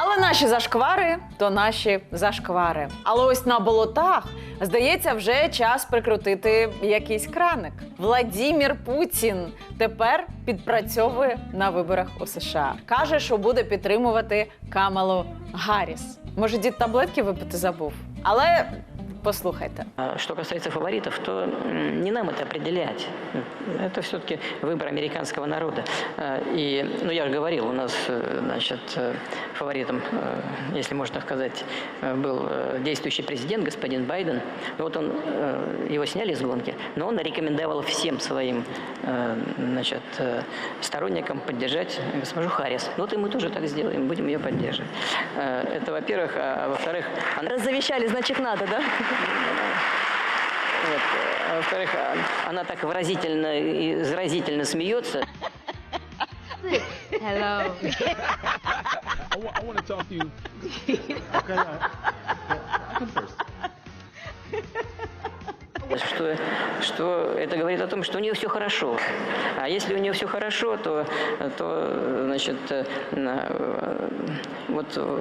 Але наші зашквари то наші зашквари. Але ось на болотах здається, вже час прикрутити якийсь краник. Владімір Путін тепер підпрацьовує на виборах у США. каже, що буде підтримувати Камалу Гарріс. Може, дід таблетки випити забув. Але послухайте. А Что касается фаворитов, то не нам это определять. Это все-таки выбор американского народа. А, И, ну, я же говорил, у нас, э, значит, э, фаворитом, э, если можно сказать, был действующий президент, господин Байден. Вот он, его сняли с гонки, но он рекомендовал всем своим, значит, сторонникам поддержать госпожу Харрис. Ну, Вот и мы тоже так сделаем, будем ее поддерживать. Это, во-первых. А во-вторых, она Раз завещали, значит надо, да? Вот. А во-вторых, она так выразительно и заразительно смеется. Hello. I want to talk to you. Okay, I, I can first. Что, что это говорит о том, что у нее все хорошо. А если у нее все хорошо, то, то значит, э, э, вот э,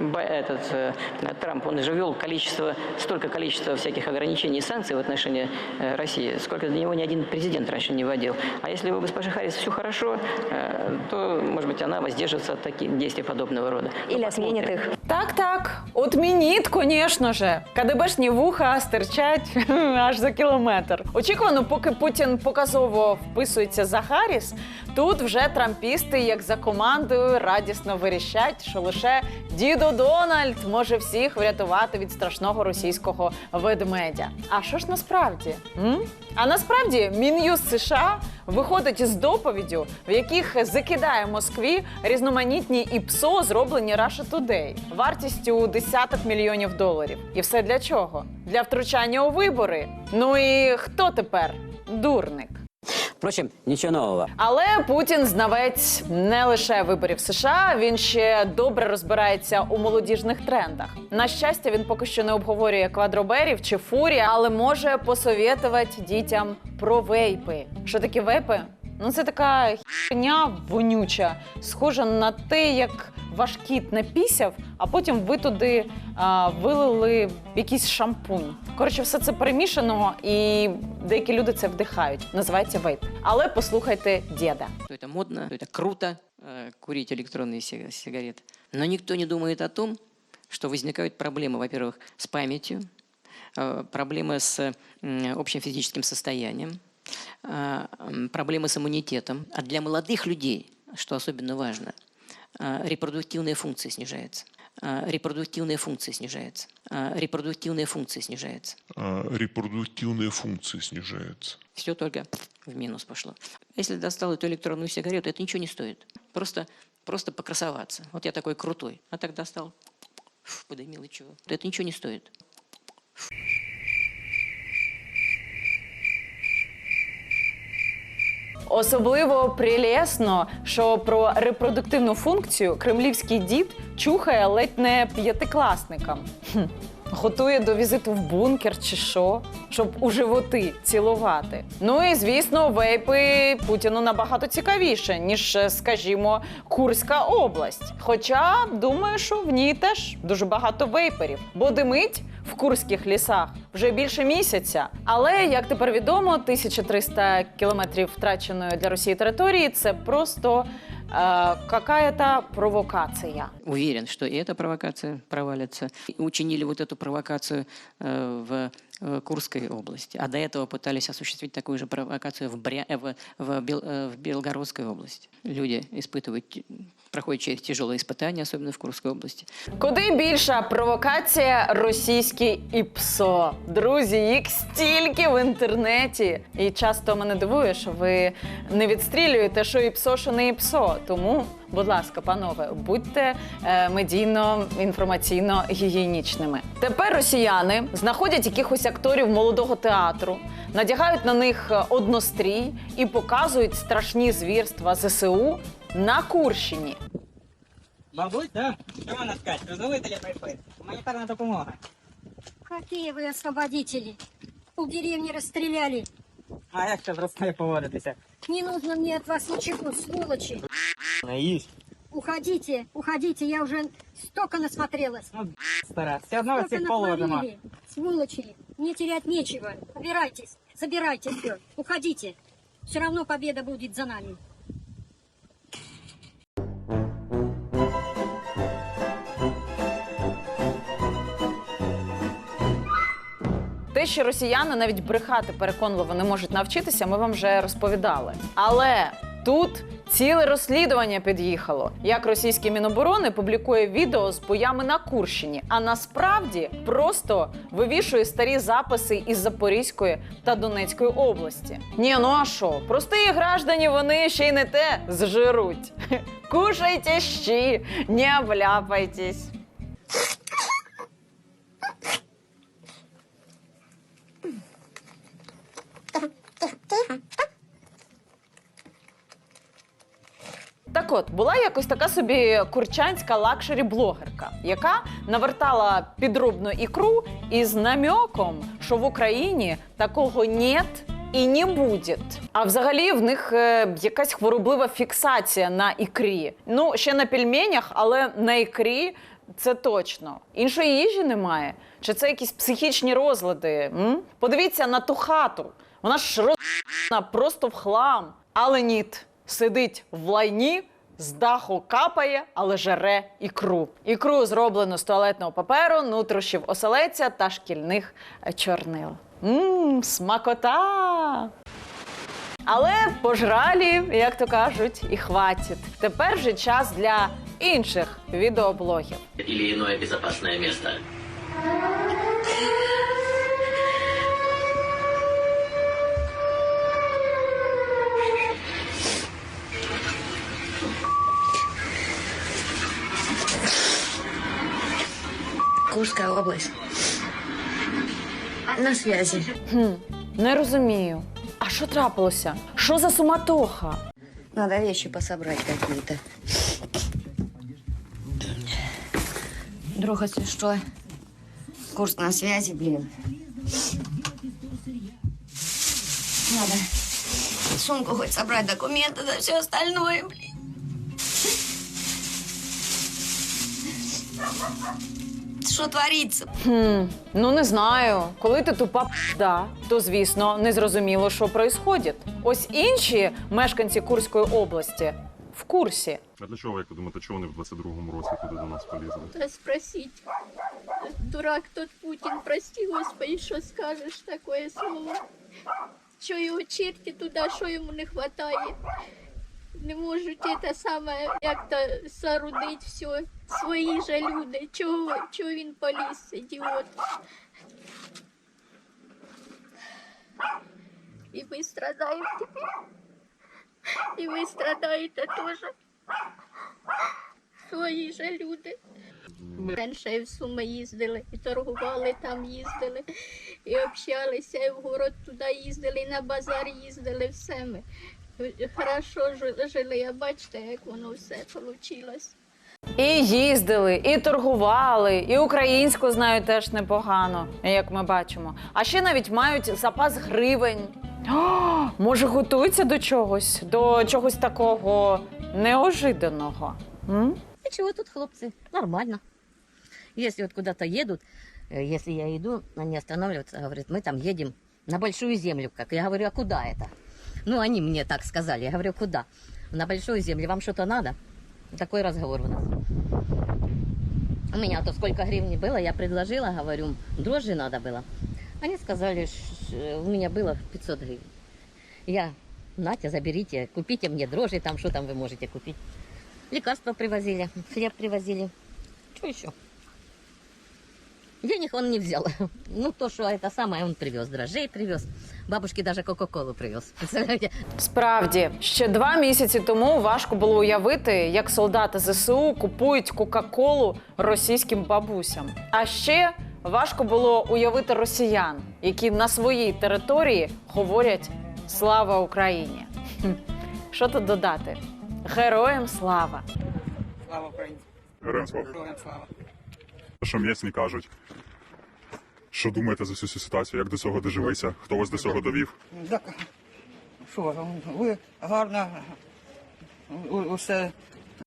Ба- этот э, Трамп, он же ввел количество, столько количества всяких ограничений и санкций в отношении э, России, сколько до него ни один президент раньше не вводил. А если у госпожи Харрис все хорошо, э, то, может быть, она воздержится от таких действий подобного рода. Ну, Или отменит посмотрим. их. Так, так, отмініть, звісно же. КДБшні вуха стирчать аж за кілометр. Очікувано, поки Путін показово вписується за Харріс, тут вже трампісти, як за командою, радісно вирішать, що лише дідо Дональд може всіх врятувати від страшного російського ведмедя. А що ж насправді? М? А насправді Мін'юз США виходить з доповіддю, в яких закидає Москві різноманітні ІПСО, зроблені Russia Today, вартістю десяток мільйонів доларів. І все для чого? Для втручання у вибори. Ну і хто тепер? Дурник. Впрочем, нічого нового. Але Путін знавець не лише виборів США, він ще добре розбирається у молодіжних трендах. На щастя, він поки що не обговорює квадроберів чи фурі, але може посовєтувати дітям про вейпи. Що такі вейпи? Ну це така хіня вонюча, схожа на те, як ваш кіт напісяв, а потім ви туди а, вилили якийсь шампунь. Коротше, все це перемішано, і деякі люди це вдихають. Називається вейп. Але послухайте діда. что это модно, что это круто э, курить электронные сига- сигареты. Но никто не думает о том, что возникают проблемы, во-первых, с памятью, э, проблемы с м, общим физическим состоянием, э, м, проблемы с иммунитетом. А для молодых людей, что особенно важно, э, репродуктивная функция снижается. Э, Репродуктивная функция снижается. Э, Репродуктивная функция снижается. а, репродуктивные функции снижаются. все только в минус пошло. Если достал эту электронную сигарету, это ничего не стоит. Просто, просто покрасоваться. Вот я такой крутой. А так достал, подымил и чего. Это ничего не стоит. Особливо прелесно, що про репродуктивну функцію кремлівський дід чухає ледь не п'ятикласникам. Готує до візиту в бункер чи що, щоб у животи цілувати. Ну і звісно, вейпи Путіну набагато цікавіше, ніж, е, скажімо, Курська область. Хоча думаю, що в ній теж дуже багато вейперів, бо димить в курських лісах вже більше місяця. Але як тепер відомо, 1300 кілометрів втраченої для Росії території це просто е, какая-то провокація. Уверен, что и эта провокация провалится. И Учинили вот эту провокацию э, в э, Курской области. А до этого пытались осуществить такую же провокацию в, Бря... э, в, в, Бел- э, в Белгородской области. Люди испытывают, т- проходят через тяжелые испытания, особенно в Курской области. Куди більша провокація російські ІПСО? Друзі, їх стільки в інтернеті. І часто мене дивує, що ви не відстрілюєте, що ІПСО, що не ІПСО. Тому, будь ласка, панове, будьте е, медійно, інформаційно гігієнічними. Тепер росіяни знаходять якихось акторів молодого театру, надягають на них е, однострій і показують страшні звірства ЗСУ на Курщині. Бабусь, да? Що вона скаже? Розумієте ли прийшли? Гуманітарна допомога. Какие вы освободители? У деревни расстреляли. А як це зростає поводитися? Не нужно мне от вас ничего, сволочи. Не їсть. Уходите, уходите, я уже Столько насмотрелась. Ну, стара, все одно Столько всіх положимо. натворили. Сволочи. Мне терять нечего. Убирайтесь. Забирайте все. Уходите. Все равно победа будет за нами. Те, що росіяни навіть брехати переконливо не можуть навчитися, ми вам вже розповідали. Але тут ціле розслідування під'їхало. Як російське міноборони публікує відео з боями на Курщині, а насправді просто вивішує старі записи із Запорізької та Донецької області. Ні, ну а що? Прості граждані вони ще й не те зжируть. Кушайте щі, не обляпайтесь. Була якось така собі курчанська лакшері-блогерка, яка навертала підробну ікру із намеком, що в Україні такого нет і не буде. А взагалі в них е, якась хвороблива фіксація на ікрі. Ну, ще на пельменях, але на ікрі це точно. Іншої їжі немає. Чи це якісь психічні розлади? М? Подивіться на ту хату. Вона ж роз**на просто в хлам. Але ніт сидить в лайні, з даху капає, але жере ікру. Ікру зроблено з туалетного паперу, нутрощів оселеця та шкільних е, чорнил. Мм, смакота! Але пожралі, як то кажуть, і хватить. Тепер вже час для інших відеоблогів. или иное безопасное место. Курская область. На связи. Не розумію. А що трапилося? Що за суматоха? Надо вещи пособрать какие-то. Друг, если что, Курск на связи, блин. Надо сумку хоть собрать, документы, да все остальное, блин. Что творится? Хм, ну не знаю. Коли ти тупа да, то звісно не зрозуміло, що происходить. Ось інші мешканці Курської області в курсі. А для чого, як ви думаєте, чого вони в 22-му році туди до нас полізли? Да спросить. Дурак тот Путин, прости, Господи, що скажеш такое слово? Що його черти туди, що йому не хватає? Не можуть це саме як-то соорудить все. Свої же люди. Чого, чого він поліз, ідіот? І ми страдаємо тепер. І ви страдаєте теж. Свої же люди. І в Суми їздили, і торгували там їздили, і общалися, і в город туди їздили, і на базар їздили, все ми Хорошо жи- жили, а бачите, як воно все вийшло. І їздили, і торгували, і українську знають теж непогано, як ми бачимо. А ще навіть мають запас гривень. О, може, готуються до чогось, до чогось такого неожиданого. М? И чего тут, хлопцы? Нормально. Если вот куда-то едут, э, если я иду, они останавливаются, говорят, мы там едем на большую землю. Как я говорю, а куда это? Ну, они мне так сказали. Я говорю, куда? На большую землю. Вам что-то надо? Такой разговор у нас. У меня то сколько гривен было, я предложила, говорю, дрожжи надо было. Они сказали, ш- у меня было 500 гривен. Я, Натя, заберите, купите мне дрожжи, там что там вы можете купить. Лекарства привозили, хлеб привозили. Что еще? Денег он не взял. Ну, то, что это самое, он привез. Дрожжей привез. Бабушке даже Кока-Колу привез. Представляете? Справді, ще два місяці тому важко було уявити, як солдати ЗСУ купують Кока-Колу російським бабусям. А ще важко було уявити росіян, які на своїй території говорять Слава Україні. Хм, Що тут додати? Героям слава! Слава Україні! Героям слава. Героям слава! Що м'ясні кажуть? Що думаєте за всю цю ситуацію? Як до цього дожилися? Хто вас до цього довів? Так, що, ви гарно у- усе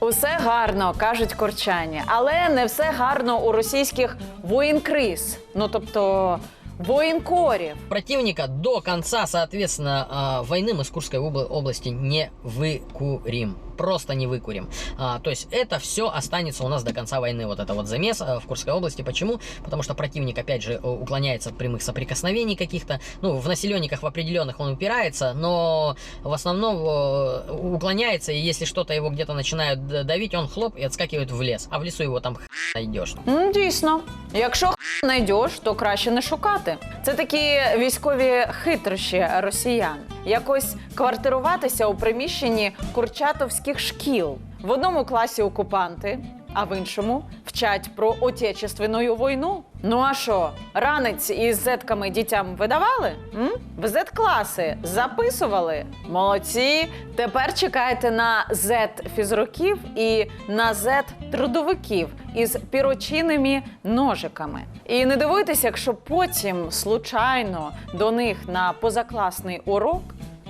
Усе гарно, кажуть корчані, але не все гарно у російських воєнкриз. Ну тобто воєнкорів. Противника до конца, соответственно, а, войны мы с Курской обла- области не выкурим. Просто не выкурим. А, то есть это все останется у нас до конца войны. Вот это вот замес а, в Курской области. Почему? Потому что противник, опять же, э, уклоняется от прямых соприкосновений каких-то. Ну, в населенниках в определенных он упирается, но в основном э, уклоняется, и если что-то его где-то начинают д- давить, он хлоп и отскакивает в лес. А в лесу его там х- найдешь. М, Дійсно, якщо х знайдеш, то краще не шукати. Це такі військові хитрощі росіян. Якось квартируватися у приміщенні курчатовських шкіл. В одному класі окупанти, а в іншому вчать про отечественну війну. Ну а що, ранець із зетками дітям видавали? М? В зет-класи записували? Молодці! Тепер чекайте на зет фізруків і на зет трудовиків із пірочинними ножиками. І не дивуйтеся, якщо потім случайно до них на позакласний урок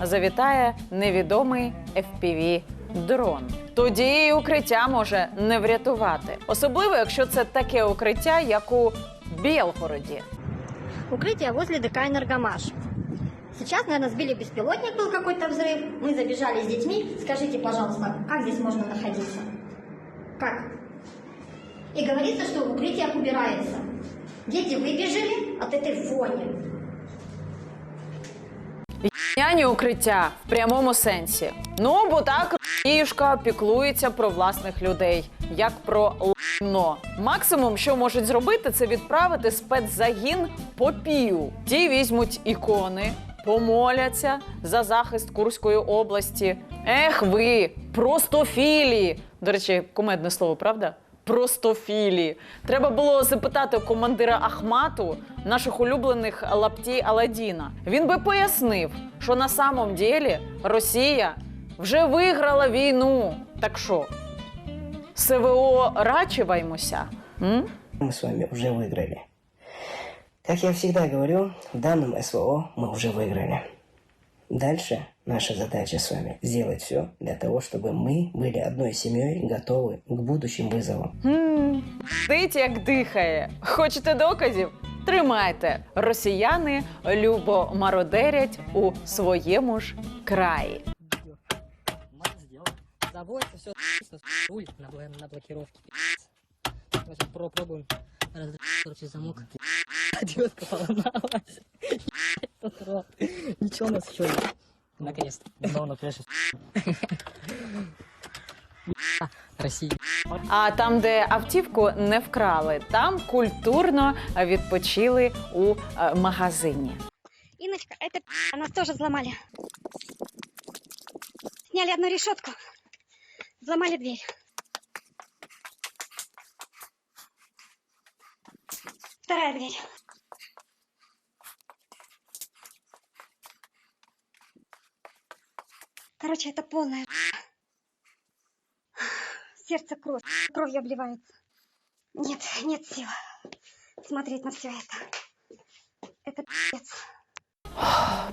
завітає невідомий FPV дрон. Тоді і укриття може не врятувати, особливо якщо це таке укриття, як у Білгороді. Укрытие возле ДК «Энергомаш». Сейчас, наверное, сбили беспилотник, был какой-то взрыв. Мы забежали с детьми. Скажите, пожалуйста, как здесь можно находиться? Как? И говорится, что укрытие убирается. Дети выбежали от этой вони. Няні укриття в прямому сенсі. Ну, бо так Росіюшка піклується про власних людей, як про лайно. Максимум, що можуть зробити, це відправити спецзагін попів. Ті візьмуть ікони, помоляться за захист Курської області. Ех, ви простофілі. До речі, кумедне слово, правда? Простофілі. Треба було запитати у командира Ахмату наших улюблених лапті Аладдіна. Він би пояснив, що на самом ділі Росія вже виграла війну. Так що, СВО рачиваймося? М? Мы с вами уже выиграли. Как я всегда говорю, в данном СВО мы уже выиграли. Дальше наша задача с вами сделать все для того, чтобы мы были одной семьей, готовы к будущим вызовам. М, Дить, як дихає. Хочете доказів? Тримайте. Росіяни любо мародерять у своєму ж краї. Заводится все, руль на, бла- на блокировке. Сейчас попробуем раздать, короче, замок. Отвертка поломалась. Этот рот. Ничего у нас еще нет. Наконец-то. Крыша. Россия. А там, де автівку не вкрали, там культурно відпочили у е, магазині. Иночка, это нас тоже взломали. Сняли одну решетку. Взломали дверь. Вторая дверь. Короче, это полная Сердце кровь, кровью обливается. Нет, нет сил смотреть на все это. Это пиздец.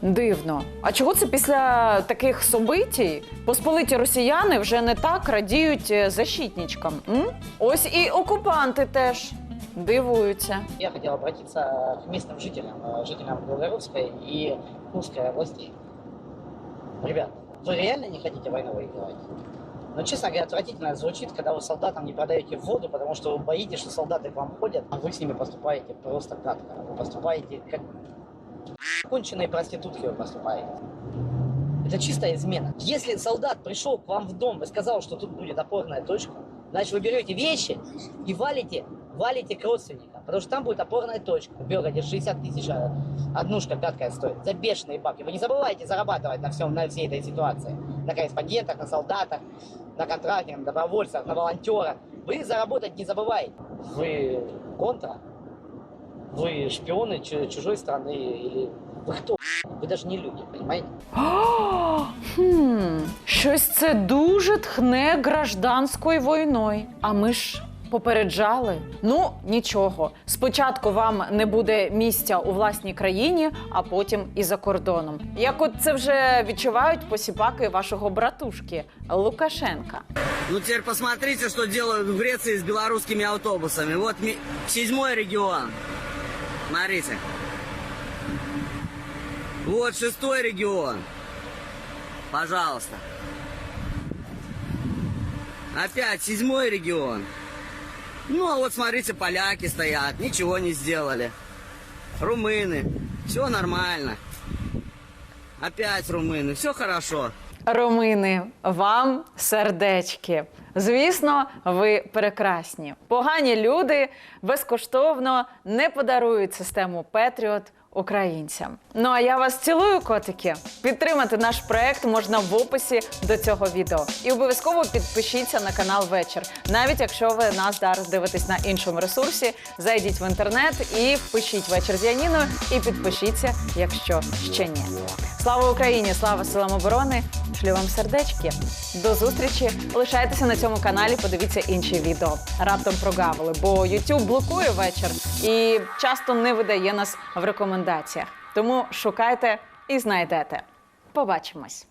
Дивно. А чого це після таких собитій посполиті росіяни вже не так радіють е, защитничкам? М? Ось і окупанти теж дивуються. Я хотел обратиться к местным жителям, э, жителям Белгородской и Курской областей. Ребят, Вы реально не хотите войну выигрывать? Но, честно говоря, отвратительно звучит, когда вы солдатам не продаете воду, потому что вы боитесь, что солдаты к вам ходят, а вы с ними поступаете просто гадко. Вы поступаете как конченые проститутки вы поступаете. Это чистая измена. Если солдат пришел к вам в дом и сказал, что тут будет опорная точка, значит вы берете вещи и валите, валите к родственникам, потому что там будет опорная точка. В Белгороде 60 тысяч а, однушка пяткая стоит. За бешеные бабки. Вы не забывайте зарабатывать на, всем, на всей этой ситуации. На корреспондентах, на солдатах, на контрактах, на добровольцах, на волонтерах. Вы заработать не забывайте. Вы контра. Вы шпионы чу- чужой страны или вы кто? Вы даже не люди, понимаете? О, хм, щось це дуже тхне гражданською війною. А ми ж попереджали. Ну нічого. Спочатку вам не буде місця у власній країні, а потім і за кордоном. Як от це вже відчувають посіпаки вашого братушки Лукашенка. Ну теперь посмотрите, что делают в Греции с белорусскими автобусами. Вот ми- седьмой регион. Смотрите. Вот шестой регион. Пожалуйста. Опять седьмой регион. Ну а вот смотрите, поляки стоят, ничего не сделали. Румыны. Все нормально. Опять румыны. Все хорошо. Ромини, вам сердечки. Звісно, ви прекрасні. Погані люди безкоштовно не подарують систему Петріот українцям. Ну а я вас цілую, котики. Підтримати наш проект можна в описі до цього відео. І обов'язково підпишіться на канал Вечір. Навіть якщо ви нас зараз дивитесь на іншому ресурсі, зайдіть в інтернет і впишіть вечір з Яніною і підпишіться, якщо ще ні. Слава Україні! Слава силам оборони! Шлю вам сердечки. До зустрічі! Лишайтеся на цьому каналі, подивіться інші відео. Раптом прогавили, бо YouTube блокує вечір і часто не видає нас в рекомендаціях. Тому шукайте і знайдете. Побачимось!